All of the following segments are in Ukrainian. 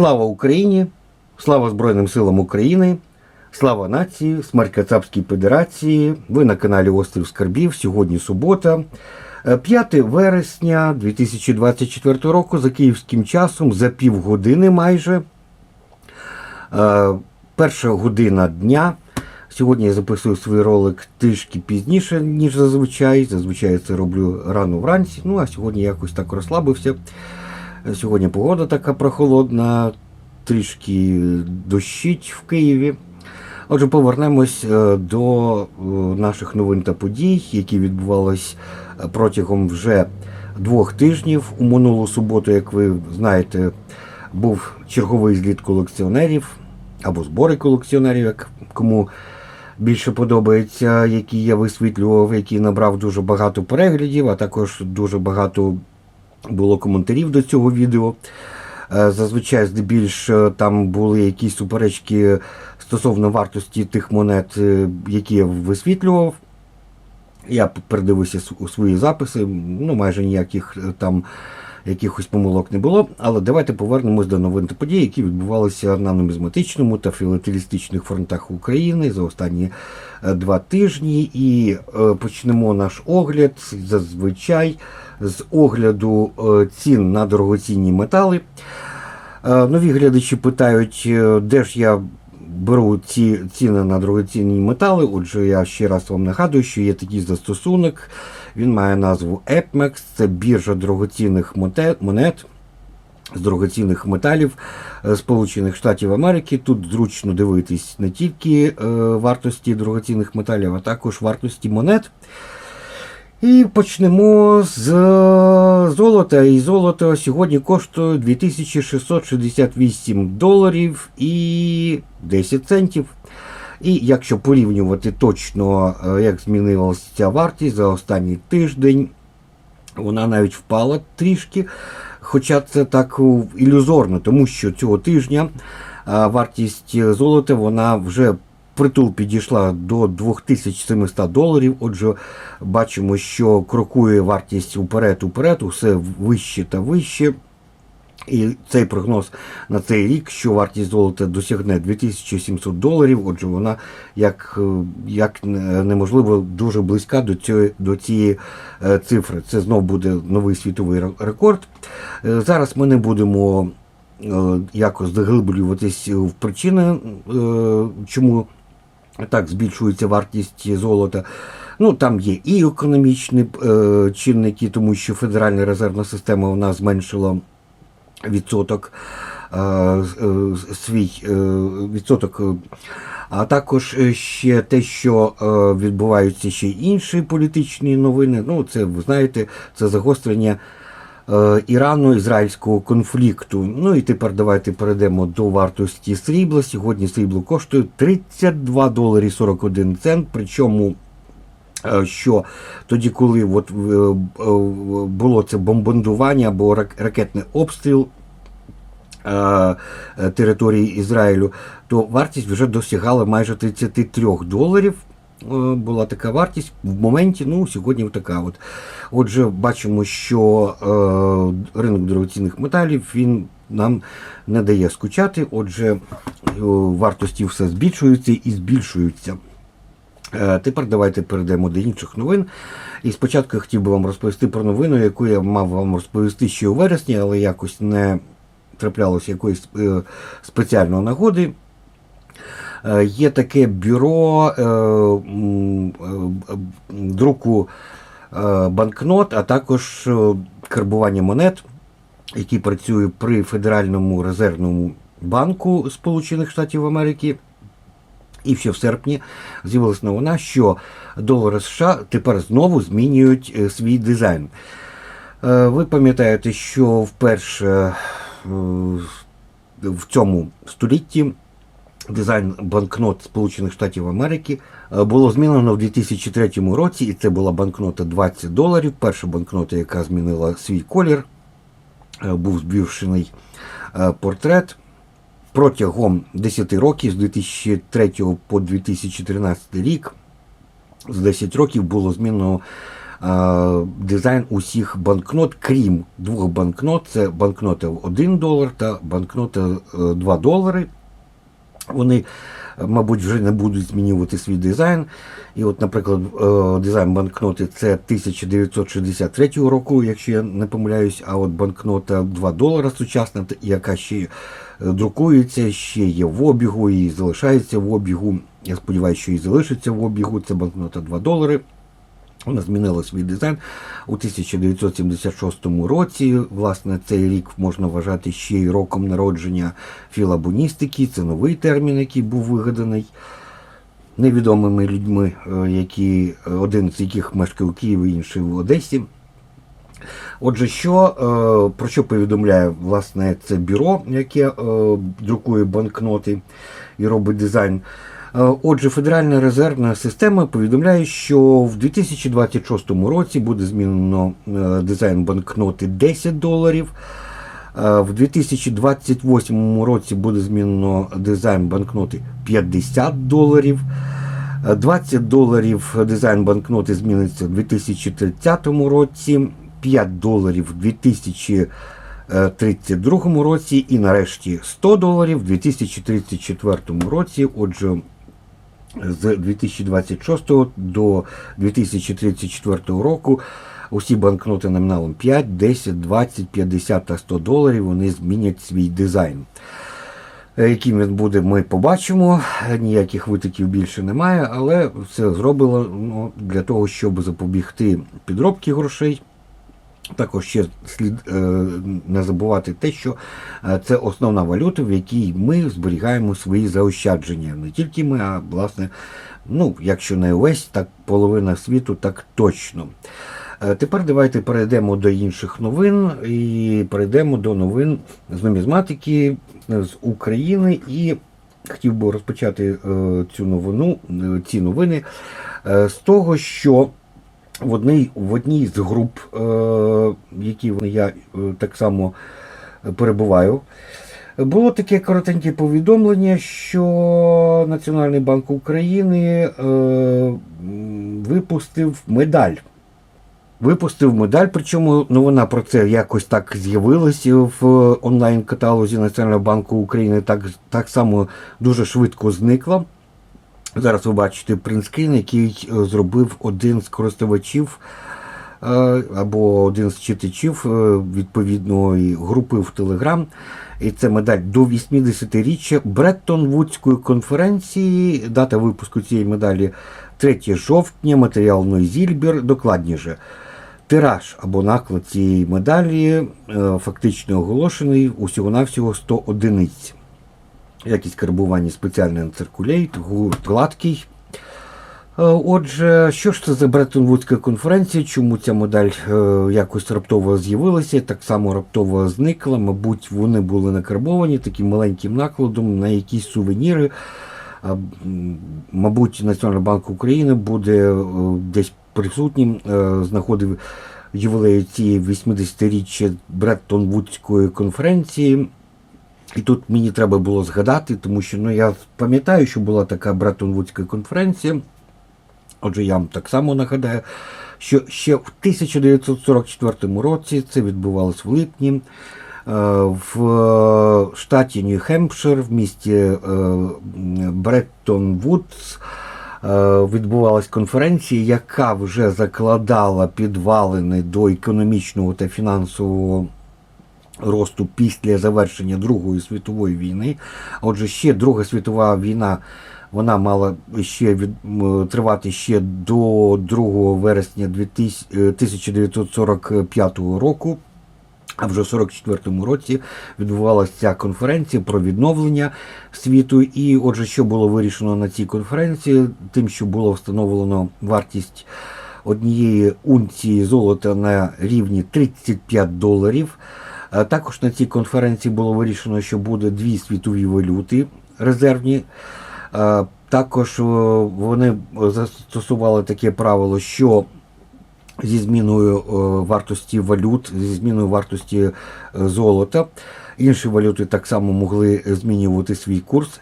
Слава Україні! Слава Збройним силам України! Слава нації, смерть Кацапській Федерації. Ви на каналі Острів Скарбів. Сьогодні субота, Е, 5 вересня 2024 року за київським часом за півгодини майже. Е, Перша година дня. Сьогодні я записую свій ролик трішки пізніше, ніж зазвичай. Зазвичай це роблю рано вранці. Ну а сьогодні якось так розслабився. Сьогодні погода така прохолодна, трішки дощить в Києві. Отже, повернемось е, до е, наших новин та подій, які відбувались е, протягом вже двох тижнів. У минулу суботу, як ви знаєте, був черговий зліт колекціонерів або збори колекціонерів, як кому більше подобається, які я висвітлював, який набрав дуже багато переглядів, а також дуже багато було коментарів до цього відео. Е, Зазвичай, здебільш, там були якісь суперечки стосовно вартості тих монет, е, які я висвітлював. Я передивився св- свої записи, ну майже ніяких е, там якихось помилок не було. Але давайте повернемось до новин та подій, які відбувалися на нумізматичному та філателістичних фронтах України за останні е, два тижні. І е, почнемо наш огляд зазвичай з огляду е, цін на дорогоцінні метали. Е, Нові глядачі питають, е, де ж я беру ці ціни на дорогоцінні метали. Отже, я ще раз вам нагадую, що є такий застосунок. Він має назву AppMax, це біржа дорогоцінних монет. З дорогоцінних металів е, Сполучених Штатів Америки. Тут зручно дивитись не тільки е, вартості дорогоцінних металів, а також вартості монет. І почнемо з е, золота. І золото сьогодні коштує 2668 доларів і 10 центів. І якщо порівнювати точно, як змінилася ця вартість за останній тиждень, вона навіть впала трішки. Хоча це так е, ілюзорно, тому що цього тижня е, вартість золота вона вже притул підійшла до 2700 доларів. Отже, бачимо, що крокує вартість уперед-уперед, усе вище та вище. І цей прогноз на цей рік, що вартість золота досягне 2700 доларів, отже, вона як, е, як неможливо дуже близька до цієї, до цієї е, цифри. Це знов буде новий світовий рекорд. Е, Зараз ми не будемо якось заглиблюватись в причини, чому так збільшується вартість золота. Ну, там є і економічні чинники, тому що Федеральна резервна система вона зменшила відсоток е, е, свій е, відсоток. А також ще те, що відбуваються ще інші політичні новини. Ну, це ви знаєте, це загострення Ірано-ізраїльського конфлікту. Ну і тепер давайте перейдемо до вартості срібла. Сьогодні срібло коштує 32 долари 41 цент. Причому що тоді, коли от, е, е, було це бомбардування або рак- ракетний обстріл е, е, території Ізраїлю, то вартість вже досягала майже 33 доларів. Е, Була така вартість в моменті, ну сьогодні така. От. Отже, бачимо, що е, ринок дорогоцінних металів він нам не дає скучати. Отже, е, вартості все збільшуються і збільшуються. Е, Тепер давайте перейдемо до інших новин. І спочатку я хотів би вам розповісти про новину, яку я мав вам розповісти ще у вересні, але якось не траплялося якоїсь е, спеціальної нагоди. Е, Є таке бюро друку банкнот, а також карбування монет, який працює при Федеральному резервному банку Сполучених Штатів Америки. І ще в серпні з'явилася новина, що долари США тепер знову змінюють е, свій дизайн. Е, Ви пам'ятаєте, що вперше е, в цьому столітті дизайн банкнот Сполучених Штатів Америки було змінено в 2003 році, і це була банкнота 20 доларів. Перша банкнота, яка змінила свій колір, був збільшений портрет. Протягом 10 років з 2003 по 2013 рік з 10 років було змінено дизайн усіх банкнот, крім двох банкнот. Це банкнота в 1 долар та банкнота е, 2 долари. Вони, мабуть, вже не будуть змінювати свій дизайн. І от, наприклад, е, дизайн банкноти це 1963 року, якщо я не помиляюсь, а от банкнота 2 долара сучасна, яка ще е, друкується, ще є в обігу і залишається в обігу. Я сподіваюся, що і залишиться в обігу. Це банкнота 2 долари. Вона змінила свій дизайн у 1976 році. Власне, цей рік можна вважати ще й роком народження філабуністики. Це новий термін, який був вигаданий невідомими людьми, е, які, е, один з яких мешкає у Києві, інший в Одесі. Отже, що, е, про що повідомляє власне це бюро, яке друкує банкноти і робить дизайн. Е, Отже, Федеральна резервна система повідомляє, що в 2026 році буде змінено е, дизайн банкноти 10 доларів. Е, В 2028 році буде змінено дизайн банкноти 50 доларів. Е, 20 доларів дизайн банкноти зміниться в 2030 році, 5 доларів в 2032 році і нарешті 100 доларів в 2034 році. Отже, з 2026 до 2034 року усі банкноти номіналом 5, 10, 20, 50 та 100 доларів вони змінять свій дизайн. Е, Яким він буде, ми побачимо. Ніяких витоків більше немає, але все зроблено для того, щоб запобігти підробки грошей. Також ще слід е, не забувати те, що е, це основна валюта, в якій ми зберігаємо свої заощадження. Не тільки ми, а власне, ну, якщо не увесь, так половина світу, так точно. Е, Тепер давайте перейдемо до інших новин і перейдемо до новин з нумізматики з України. І хотів би розпочати цю новину, ці новини з того, що в одній, в одній з груп, е, в якій я е, так само перебуваю, було таке коротеньке повідомлення, що Національний банк України е, випустив медаль. Випустив медаль, причому новина про це якось так з'явилася в онлайн-каталозі Національного банку України, так, так само дуже швидко зникла. Зараз ви бачите принтскрін, який е, зробив один з користувачів е, або один з читачів е, відповідної групи в Телеграм. І це медаль до 80-річчя Бреттон Вудської конференції. Дата випуску цієї медалі 3 жовтня, матеріал Нойзільбір, докладніше. Тираж або наклад цієї медалі фактично оголошений усього-навсього 100 одиниць. Якість карбування спеціальний циркулейт, гурт гладкий. Е, Отже, що ж це за Бреттон-Вудська конференція? Чому ця медаль е, якось раптово з'явилася, так само раптово зникла? Мабуть, вони були накарбовані таким маленьким накладом на якісь сувеніри. Мабуть, Національний банк України буде е, десь присутнім е, з ювілею цієї 80-річчя Бреттон-Вудської конференції. І тут мені треба було згадати, тому що ну, я пам'ятаю, що була така Бреттон-Вудська конференція. Отже, я вам так само нагадаю, що ще в 1944 році це відбувалось в липні. е, В штаті Нью-Хемпшир, в місті е, Бреттон-Вудс, е, відбувалась конференція, яка вже закладала підвалини до економічного та фінансового росту після завершення Другої світової війни. Отже, ще Друга світова війна вона мала ще від, тривати ще до 2 вересня 2000 е, 1945 року. А вже в 44-му році відбувалася ця конференція про відновлення світу. І отже, що було вирішено на цій конференції, тим, що було встановлено вартість однієї унції золота на рівні 35 доларів. А Також на цій конференції було вирішено, що буде дві світові валюти резервні. Також вони застосували таке правило, що зі зміною е, вартості валют, зі зміною вартості е, золота. Інші валюти так само могли змінювати свій курс.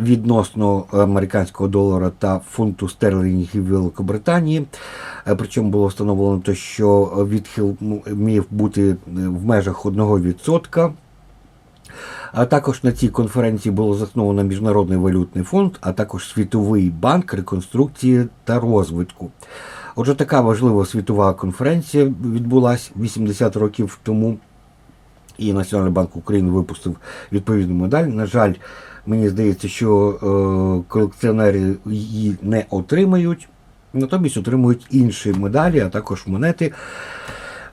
Відносно американського долара та фунту стерлінгів Великобританії. Е, Причому було встановлено те, що відхил міг бути е, в межах 1%. А також на цій конференції було засновано Міжнародний валютний фонд, а також Світовий банк реконструкції та розвитку. Отже, така важлива світова конференція відбулася 80 років тому. І Національний банк України випустив відповідну медаль. На жаль, мені здається, що е, колекціонери її не отримають, натомість отримують інші медалі, а також монети,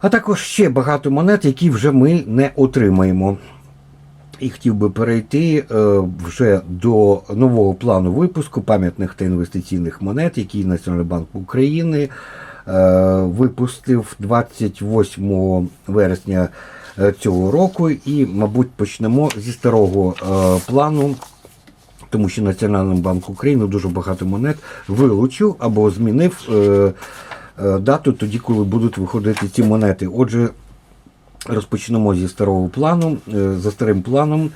а також ще багато монет, які вже ми не отримаємо. І хотів би перейти е, вже до нового плану випуску пам'ятних та інвестиційних монет, який Національний банк України е, випустив 28 вересня цього року. І, мабуть, почнемо зі старого е, плану. Тому що Національний банк України дуже багато монет вилучив або змінив е, е, дату тоді, коли будуть виходити ці монети. Отже, Розпочнемо зі старого плану. Е, За старим планом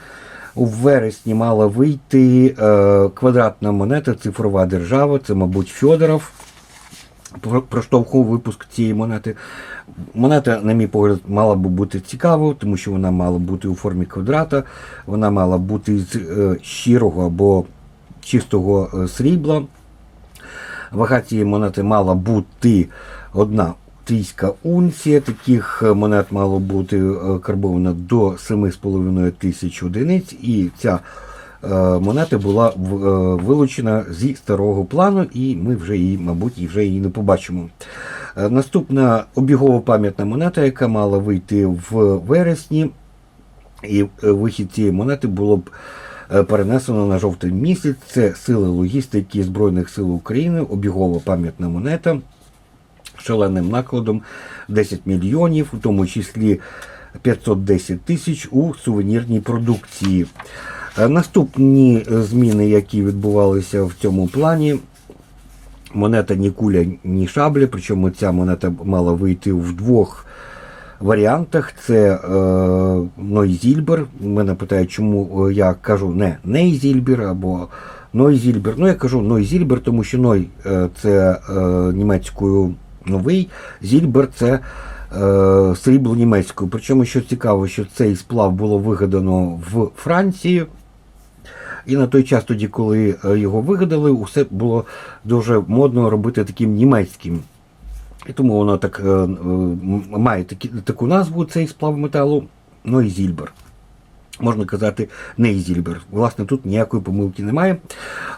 у вересні мала вийти е, квадратна монета, цифрова держава. Це, мабуть, Фьодоров. Проштовхував випуск цієї монети. Монета, на мій погляд, мала би бути цікавою, тому що вона мала бути у формі квадрата, вона мала бути з е, щирого або чистого е, срібла. Вага цієї монети мала бути одна трійська унція. Таких е, монет мало бути карбовано до 7,5 тисяч одиниць. І ця монета була вилучена зі старого плану, і ми вже її, мабуть, вже її не побачимо. Е, Наступна обігова пам'ятна монета, яка мала вийти в вересні, і е, вихід цієї монети було б е, перенесено на жовтий місяць. Це сили логістики Збройних сил України, обігова пам'ятна монета шаленим накладом 10 мільйонів, у тому числі 510 тисяч у сувенірній продукції. Наступні зміни, які відбувалися в цьому плані. Монета ні куля, ні шабля, причому ця монета мала вийти в двох варіантах. Це е, Нойзільбер. Мене питають, чому е, я кажу не Нейзільбер або Нойзільбер. Ну, я кажу Нойзільбер, тому що Ной е, це е, німецькою новий, Зільбер це е, срібло німецькою. Причому, що цікаво, що цей сплав було вигадано в Франції. І на той час, тоді, коли е, його вигадали, усе було дуже модно робити таким німецьким. І тому воно так е, е, має такі, таку назву цей сплав металу, ну зільбер. Можна казати, не і. Власне, тут ніякої помилки немає.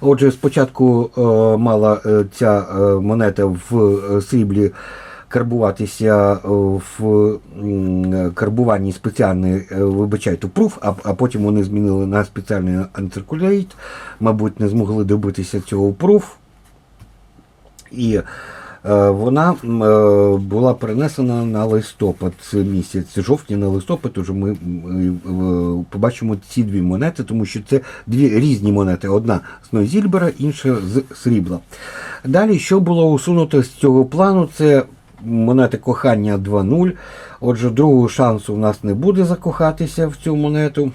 Отже, спочатку мала ця монета в сріблі карбуватися е, в карбуванні спеціальний, е, вибачайте, пруф, а, а потім вони змінили на спеціальний антиркулейт. Мабуть, не змогли добитися цього пруф. І е, вона була перенесена на листопад місяць, жовтня на листопад. Уже ми побачимо ці дві монети, тому що це дві різні монети. Одна з Нойзільбера, інша з срібла. Далі, що було усунуто з цього плану, це монети кохання 2.0. Отже, другого шансу в нас не буде закохатися в цю монету.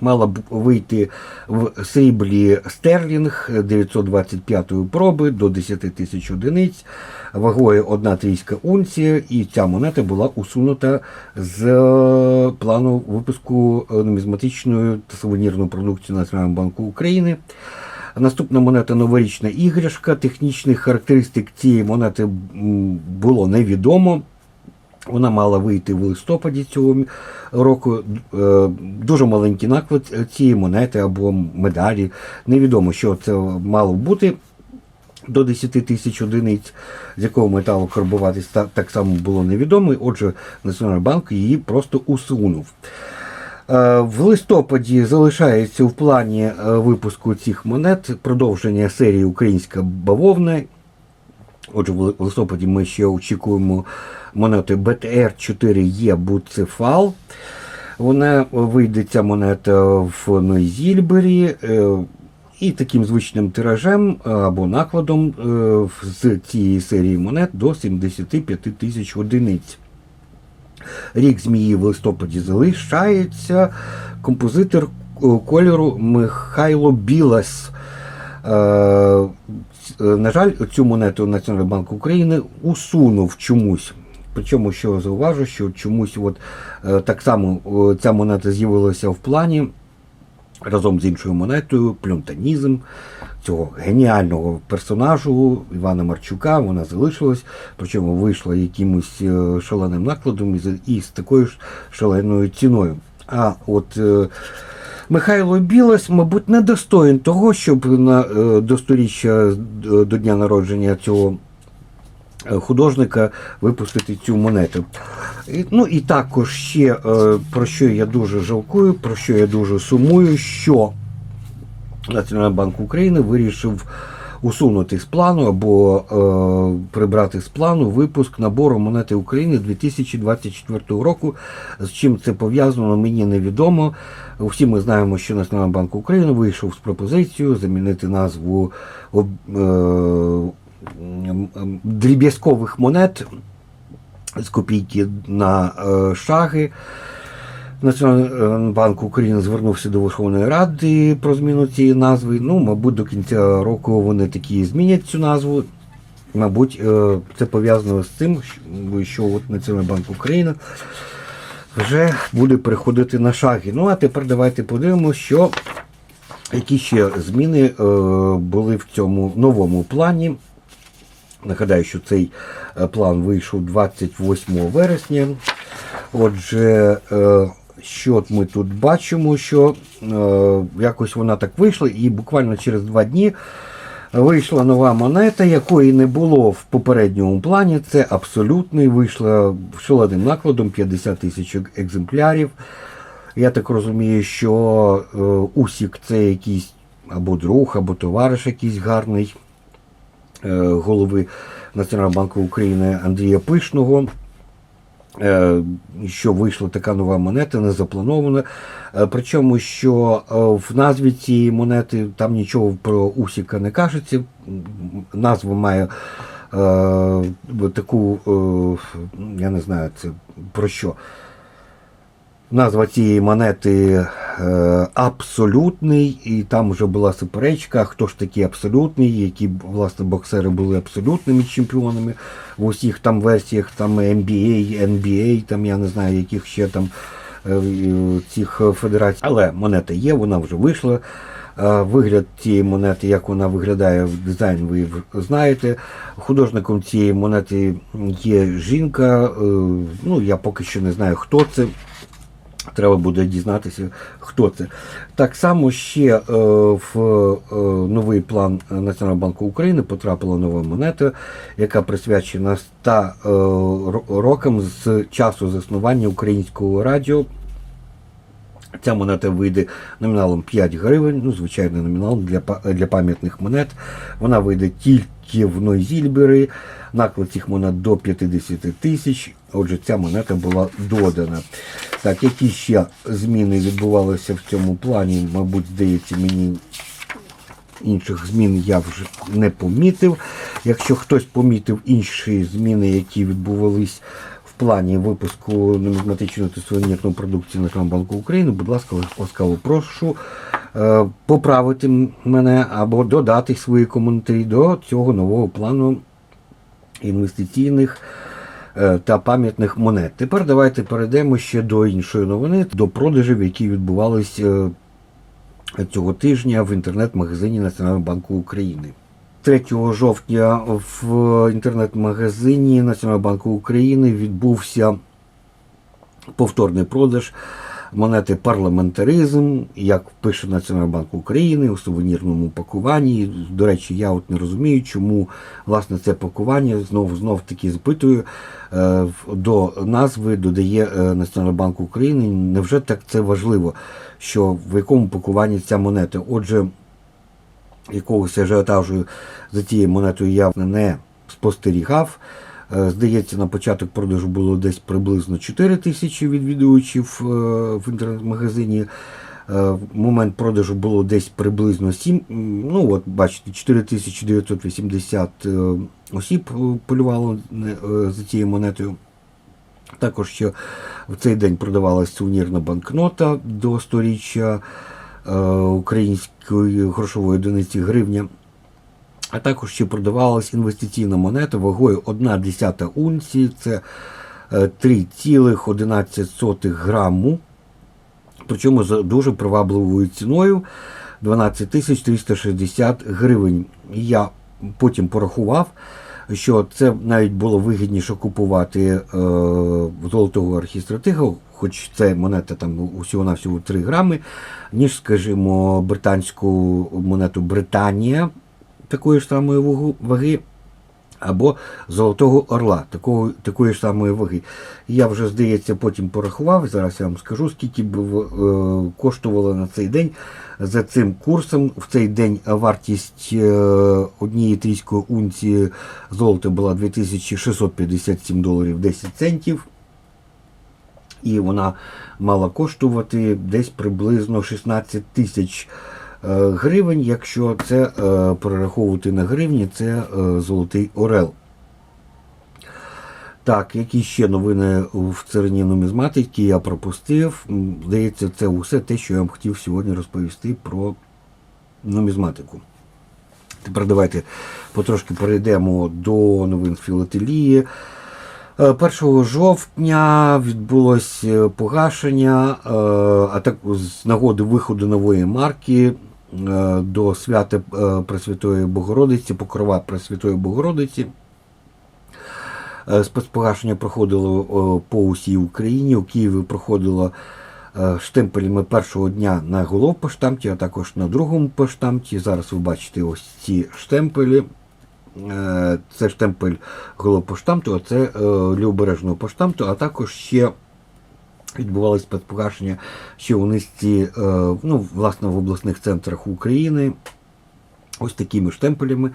Мала б вийти в сріблі стерлінг 925 проби до 10 тисяч одиниць, вагою 1 трійська унція, і ця монета була усунута з е, плану випуску е, нумізматичної та сувенірної продукції Національного банку України. Наступна монета новорічна іграшка. Технічних характеристик цієї монети було невідомо. Вона мала вийти в листопаді цього року. Е, Дуже маленький наклад цієї монети або медалі. Невідомо, що це мало бути. До 10 тисяч одиниць, з якого металу карбуватись, так само було невідомо. Отже, Національний банк її просто усунув. Е, В листопаді залишається в плані е, випуску цих монет продовження серії Українська бавовна. Отже, в листопаді ми ще очікуємо монети БТР-4Е Буцефал. Вона вийде ця монета в Нойзільбері. е, І таким звичним тиражем е, або накладом е, з цієї серії монет до 75 тисяч одиниць. Рік змії в листопаді залишається. Композитор кольору Михайло Білас. Е, е, на жаль, цю монету Національний банк України усунув чомусь. Причому, що зауважу, що чомусь от, е, так само е, ця монета з'явилася в плані разом з іншою монетою плюнтанізм цього геніального персонажу Івана Марчука. Вона залишилась, причому вийшла якимось е, шаленим накладом і, з- такою ж шаленою ціною. А от е, Михайло Білась, мабуть, недостоїн того, щоб на е, до сторіччя до дня народження цього художника випустити цю монету. І, ну і також ще про що я дуже жалкую, про що я дуже сумую, що Національний банк України вирішив усунути з плану або е, прибрати з плану випуск набору монети України 2024 року. З чим це пов'язано, мені невідомо. Всі ми знаємо, що Національний банк України вийшов з пропозицією замінити назву е, дріб'язкових монет з копійки на е, шаги. Національний банк України звернувся до Верховної Ради про зміну цієї назви. Ну, мабуть, до кінця року вони такі змінять цю назву. Мабуть, е, це пов'язано з тим, що- от Національний банк України вже буде переходити на шаги. Ну, а тепер давайте подивимося, що які ще зміни е, були в цьому новому плані. Нагадаю, що цей е, план вийшов 28 вересня. Отже, що ми тут бачимо, що е, якось вона так вийшла, і буквально через два дні вийшла нова монета, якої не було в попередньому плані. Це абсолютний, вийшла шаленим накладом 50 тисяч екземплярів. Я так розумію, що е, Усік це якийсь або друг, або товариш якийсь гарний е, голови Національного банку України Андрія Пишного. Е, Що вийшла така нова монета, не запланована. Е, Причому, що е, в назві цієї монети там нічого про Усіка не кажеться. Назва має е, таку, е, я не знаю, це про що. Назва цієї монети е, абсолютний, і там вже була суперечка, хто ж такий абсолютний, які власне боксери були абсолютними чемпіонами в усіх там версіях, там NBA, NBA, там я не знаю, яких ще там е, цих федерацій. Але монета є, вона вже вийшла. Е, Вигляд цієї монети, як вона виглядає в дизайн, ви знаєте. Художником цієї монети є жінка. Ну, я поки що не знаю, хто це. Треба буде дізнатися, хто це. Так само ще е, в е, новий план Національного банку України потрапила нова монета, яка присвячена 100 е, рокам з часу заснування українського радіо. Ця монета вийде номіналом 5 гривень, ну, звичайний номінал для, для пам'ятних монет. Вона вийде тільки в Нойзільбері. Наклад цих монет до 50 тисяч. Отже, ця монета була додана. Так, які ще зміни відбувалися в цьому плані, мабуть, здається, мені інших змін я вже не помітив. Якщо хтось помітив інші зміни, які відбувались в плані випуску нумізматичної та сувенірної продукції Національного банку України, будь ласка, ласкаво прошу е, поправити мене або додати свої коментарі до цього нового плану інвестиційних та пам'ятних монет. Тепер давайте перейдемо ще до іншої новини, до продажів, які відбувались е, цього тижня в інтернет-магазині Національного банку України. 3 жовтня в інтернет-магазині Національного банку України відбувся повторний продаж монети парламентаризм, як пише Національний банк України у сувенірному пакуванні. До речі, я от не розумію, чому власне це пакування знов знов таки запитую е, до назви додає е, Національний банк України. Невже так це важливо, що в якому пакуванні ця монета? Отже, якогось ажіотажу за цією монетою я не спостерігав. Е, Здається, на початок продажу було десь приблизно 4 тисячі відвідувачів е, в інтернет-магазині. Е, В момент продажу було десь приблизно 7. Ну, от бачите, 4980 е, осіб полювало за цією монетою. Також ще в цей день продавалась сувенірна банкнота до 100-річчя е, української грошової одиниці гривня. А також ще продавалась інвестиційна монета вагою 1 десята унції, це е, 3,11 граму. Причому за дуже привабливою ціною 12 тисяч 360 гривень. Я потім порахував, що це навіть було вигідніше купувати е, золотого архістратига, хоч це монета там усього-навсього 3 грами, ніж, скажімо, британську монету Британія такої ж самої ваги. Або Золотого Орла, такого, такої ж самої ваги. Я вже, здається, потім порахував. Зараз я вам скажу, скільки б е, коштувало на цей день. За цим курсом в цей день вартість е, однієї трійської унції золота була 2657 доларів 10 центів. І вона мала коштувати десь приблизно 16 тисяч е, гривень, якщо це е, перераховувати на гривні, це е, золотий орел. Так, які ще новини в царині нумізматики я пропустив. Здається, це усе те, що я вам хотів сьогодні розповісти про нумізматику. Тепер давайте потрошки перейдемо до новин філателії. Е, 1 жовтня відбулося погашення, е, а так з нагоди виходу нової марки е, до свята е, Пресвятої Богородиці, Покрова Пресвятої Богородиці. Е, Спецпогашення проходило е, по усій Україні. У Києві проходило е, штемпелями першого дня на головпоштамті, а також на другому поштамті. Зараз ви бачите ось ці штемпелі. Е, Це штемпель головпоштамту, а це е, лівобережного поштамту, а також ще відбувалися спецпогашення ще у низці, е, ну, власне, в обласних центрах України. Ось такими штемпелями.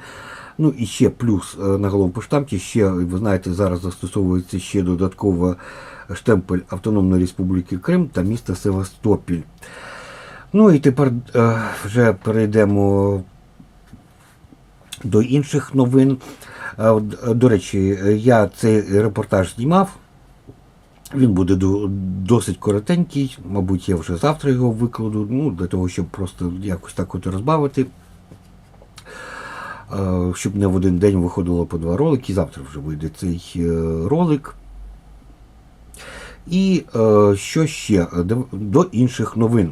Ну і ще плюс е, на головпоштамті, ще, ви знаєте, зараз застосовується ще додатково штемпель Автономної Республіки Крим та міста Севастопіль. Ну і тепер е, вже перейдемо до інших новин. Е, До речі, е, я цей репортаж знімав. Він буде досить коротенький, мабуть, я вже завтра його викладу, ну, для того, щоб просто якось так от розбавити. Е, Щоб не в один день виходило по два ролики. Завтра вже вийде цей е, ролик. І е, що ще? До- інших новин.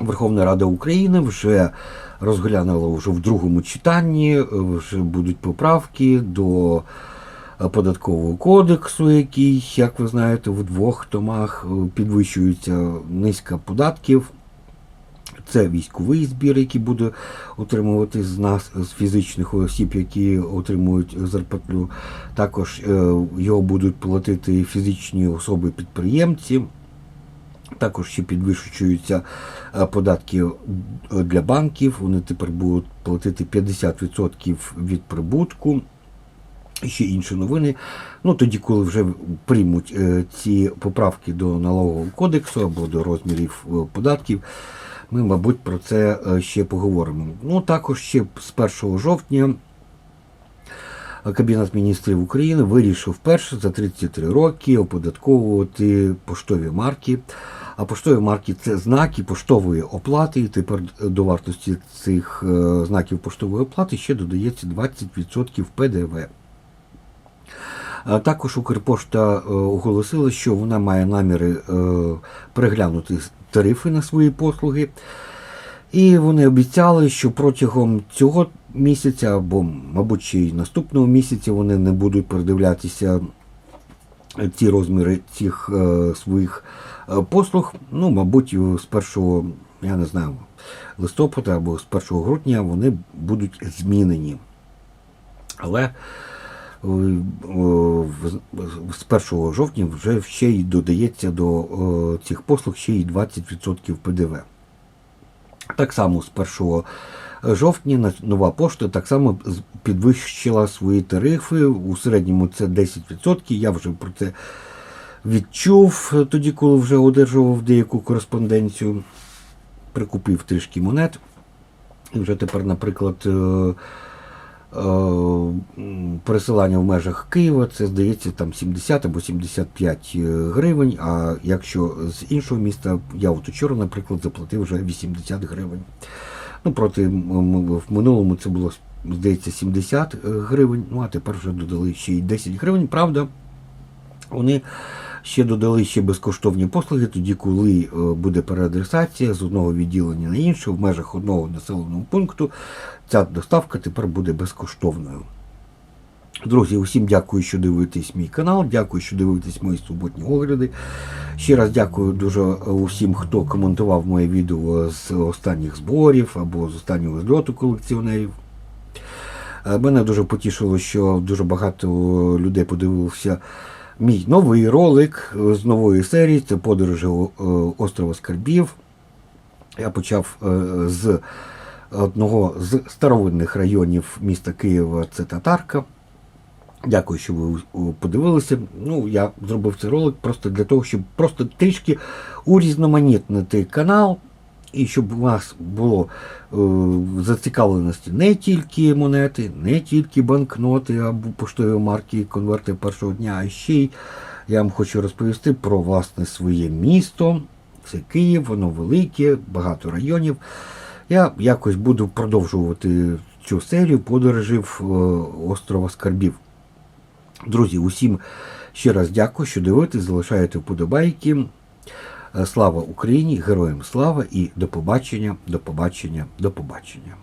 Верховна Рада України вже розглянула вже в другому читанні, вже будуть поправки до податкового кодексу, який, як ви знаєте, в двох томах е, підвищується низка податків. Це військовий збір, який буде отримувати з нас, з фізичних осіб, які отримують зарплатню. Також е, його будуть платити фізичні особи-підприємці. Також ще підвищуються е, податки для банків. Вони тепер будуть платити 50% від прибутку. Ще інші новини. Ну тоді, коли вже приймуть е, ці поправки до налогового кодексу або до розмірів е, податків, ми, мабуть, про це е, ще поговоримо. Ну також ще з 1 жовтня Кабінет міністрів України вирішив вперше за 33 роки оподатковувати поштові марки. А поштові марки це знаки поштової оплати. І тепер до вартості цих знаків поштової оплати ще додається 20% ПДВ. Також Укрпошта е, оголосила, що вона має наміри е, переглянути тарифи на свої послуги. І вони обіцяли, що протягом цього місяця, або, мабуть, ще й наступного місяця вони не будуть передивлятися ці розміри цих е, своїх е, послуг. Ну, мабуть, з 1, я не знаю, листопада або з 1 грудня вони будуть змінені. Але е, з 1 жовтня вже ще й додається до е, цих послуг ще й 20% ПДВ. Так само з 1 жовтня нова пошта так само підвищила свої тарифи. У середньому це 10%. Я вже про це відчув е, тоді, коли вже одержував деяку кореспонденцію. Прикупив трішки монет. І вже тепер, наприклад, е, е, пересилання в межах Києва, це здається там 70 або 75 гривень. А якщо з іншого міста, я от учора, наприклад, заплатив вже 80 гривень. Ну, проти в минулому це було, здається, 70 гривень, ну а тепер вже додали ще й 10 гривень. Правда, вони ще додали ще безкоштовні послуги, тоді, коли е, буде переадресація з одного відділення на інше в межах одного населеного пункту, ця доставка тепер буде безкоштовною. Друзі, усім дякую, що дивитесь мій канал. Дякую, що дивитесь мої суботні огляди. Ще раз дякую дуже усім, хто коментував моє відео з останніх зборів або з останнього зльоту колекціонерів. Е, Мене дуже потішило, що дуже багато людей подивилося мій новий ролик з нової серії. Це подорожі е, острова Скарбів. Я почав е, з одного з старовинних районів міста Києва, це Татарка. Дякую, що ви подивилися. Ну, я зробив цей ролик просто для того, щоб просто трішки урізноманітнити канал, і щоб у вас було е, зацікавленості не тільки монети, не тільки банкноти або поштові марки, конверти першого дня, а ще й я вам хочу розповісти про власне своє місто. Це Київ, воно велике, багато районів. Я якось буду продовжувати цю серію подорожів е, острова Скарбів. Друзі, усім ще раз дякую, що дивитесь, залишаєте вподобайки. Слава Україні, героям слава і до побачення, до побачення, до побачення.